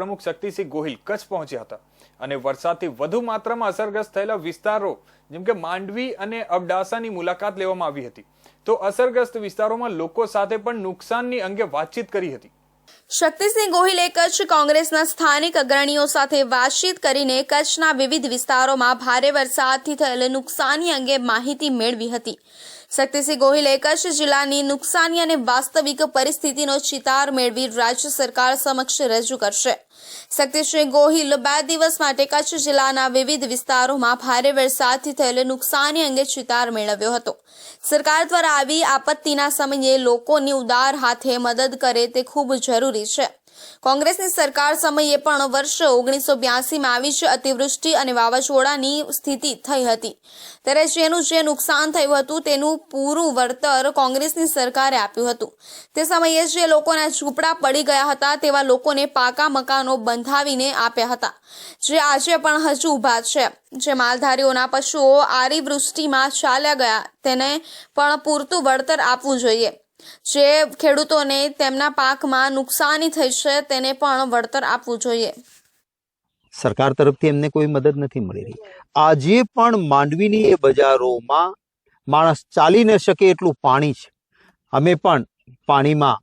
પ્રમુખ શક્તિસિંહ ગોહિલ કચ્છ પહોંચ્યા હતા. અને વરસાદથી વધુ માત્રામાં અસરગ્રસ્ત થયેલા વિસ્તારો, જેમ કે માંડવી અને અબડાસાની મુલાકાત લેવામાં આવી હતી. તો અસરગ્રસ્ત વિસ્તારોમાં લોકો સાથે પણ નુકસાનની અંગે વાતચીત કરી હતી. શક્તિસિંહ ગોહિલે કચ્છ કોંગ્રેસના સ્થાનિક અગ્રણીઓ સાથે વાતચીત કરીને કચ્છના વિવિધ વિસ્તારોમાં ભારે વરસાદથી થયેલ નુકસાની અંગે માહિતી મેળવી હતી. શક્તિસિંહ ગોહિલે કચ્છ જિલ્લાની નુકસાની અને વાસ્તવિક પરિસ્થિતિનો ચિતાર મેળવી રાજ્ય સરકાર સમક્ષ રજૂ કરશે. શક્તિસિંહ ગોહિલ બે દિવસ માટે કચ્છ જિલ્લાના વિવિધ વિસ્તારોમાં ભારે વરસાદથી થયેલ નુકસાની અંગે ચિતાર મેળવ્યો હતો. સરકાર દ્વારા આવી આપત્તિના સમયે લોકોની ઉદાર હાથે મદદ કરે તે ખૂબ જરૂરી છે. કોંગ્રેસની સરકાર સમયે પણ વર્ષ ઓગણીસો બ્યાસીમાં આવી જ અતિવૃષ્ટિ અને વાવાઝોડાની સ્થિતિ થઈ હતી. ત્યારે જેનું જે નુકસાન થયું હતું તેનું પૂરું વળતર કોંગ્રેસની સરકારે આપ્યું હતું. તે સમયે જે લોકોના ઝૂંપડા પડી ગયા હતા તેવા લોકોને પાકા મકાનો બંધાવીને આપ્યા હતા. જે આજે પણ હજુ ઊભા છે. જે માલધારીઓના પશુઓ આરી વૃષ્ટિમાં ચાલ્યા ગયા, તેને પણ પૂરતું વળતર આપવું જોઈએ. જે ખેડૂતોને તેમના પાકમાં નુકસાની થઈ છે, તેને પણ વળતર આપવું જોઈએ. સરકાર તરફથી એમને કોઈ મદદ નથી મળી રહી. આજે પણ માંડવીની એ બજારોમાં માણસ ચાલી ન શકે એટલું પાણી છે. અમે પણ પાણીમાં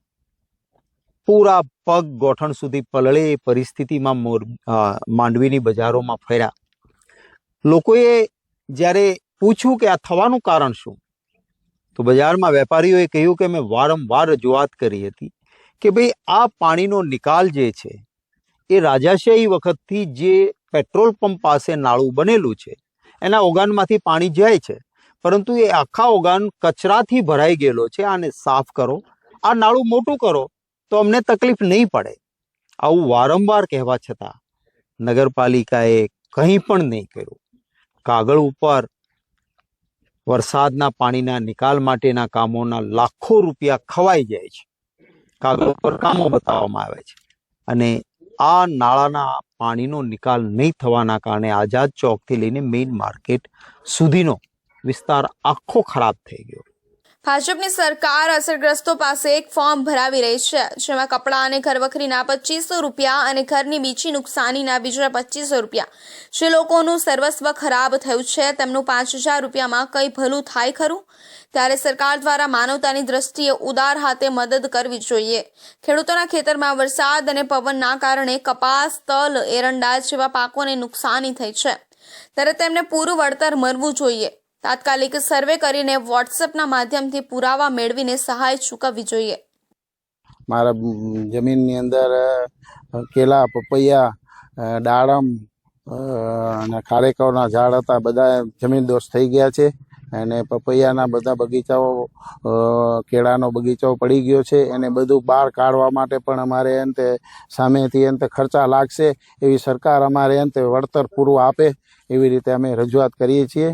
પૂરા પગ ગોઠણ સુધી પલળે એ પરિસ્થિતિમાં માંડવીની બજારોમાં ફર્યા. લોકોએ જ્યારે પૂછ્યું કે આ થવાનું કારણ શું, તો બજારમાં વેપારીઓએ કહ્યું કે મેં વારંવાર રજૂઆત કરી હતી કે ભાઈ આ પાણીનો નિકાલ જે છે, એ રાજાશાહી વખતથી જે પેટ્રોલ પંપ પાસે નાળું બનેલું છે, એના ઓગાનમાંથી પાણી જાય છે પરંતુ એ આખા ઓગાન કચરાથી ભરાઈ ગયેલો છે આને સાફ કરો, આ નાળું મોટું કરો, તો અમને તકલીફ નહીં પડે. આવું વારંવાર કહેવા છતાં નગરપાલિકાએ કંઈ પણ નહીં કર્યું. કાગળ ઉપર વરસાદના પાણીના નિકાલ માટેના કામોના લાખો રૂપિયા ખવાઈ જાય છે. કાગળ ઉપર કામો બતાવવામાં આવે છે. અને આ નાળાના પાણીનો નિકાલ નહીં થવાના કારણે આઝાદ ચોકથી લઈને મેઇન માર્કેટ સુધીનો વિસ્તાર આખો ખરાબ થઈ ગયો. ભાજપની સરકાર અસરગ્રસ્તો પાસે એક ફોર્મ ભરાવી રહી છે, જેમાં કપડાં અને ઘરવખરીના પચીસો રૂપિયા અને ઘરની બીજી નુકસાનીના બીજા પચીસો રૂપિયા. જે લોકોનું સર્વસ્વ ખરાબ થયું છે, તેમનું પાંચ હજાર રૂપિયામાં કંઈ ભલું થાય ખરું? ત્યારે સરકાર દ્વારા માનવતાની દ્રષ્ટિએ ઉદાર હાથે મદદ કરવી જોઈએ. ખેડૂતોના ખેતરમાં વરસાદ અને પવનના કારણે કપાસ, તલ, એરંડા જેવા પાકોને નુકસાની થઈ છે. ત્યારે તેમને પૂરું વળતર મળવું જોઈએ. તાત્કાલિક સર્વે કરીને વોટ્સએપના માધ્યમથી પુરાવા મેળવીને સહાય ચૂકવવી જોઈએ. મારા જમીનની અંદર કેલા, પપૈયા દાડમ અને ખારેકવના ઝાડ હતા, બધા જમીન દોષ થઈ ગયા છે. અને પપૈયાના બધા બગીચાઓ કેળાનો બગીચો પડી ગયો છે. એને બધું બહાર કાઢવા માટે પણ અમારે અંતે સામેથી અંતે ખર્ચા લાગશે. એવી સરકાર અમારે અંતે વળતર પૂરું આપે. એવી રીતે અમે રજૂઆત કરીએ છીએ.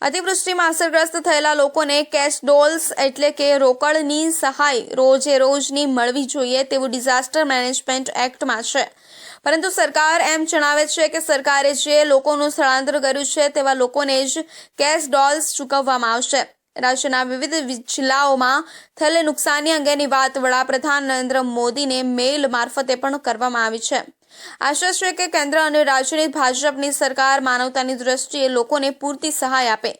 અતિવૃષ્ટિમાં અસરગ્રસ્ત થયેલા લોકોને કેશ ડોલ્સ એટલે કે રોકડની સહાય રોજે રોજની મળવી જોઈએ તેવું ડિઝાસ્ટર મેનેજમેન્ટ એક્ટમાં છે. પરંતુ સરકાર એમ જણાવે છે કે સરકારે જે લોકોનું સ્થળાંતર કર્યું છે તેવા લોકોને જ કેશ ડોલ્સ ચૂકવવામાં આવશે. રાજ્યના વિવિધ જિલ્લાઓમાં થયેલી નુકસાની અંગેની વાત વડાપ્રધાન નરેન્દ્ર મોદીને મેઇલ મારફતે પણ કરવામાં આવી છે. આશા છે કે કેન્દ્ર અને રાજ્યની ભાજપની સરકાર માનવતાની દ્રષ્ટિએ લોકોને પૂરતી સહાય આપે.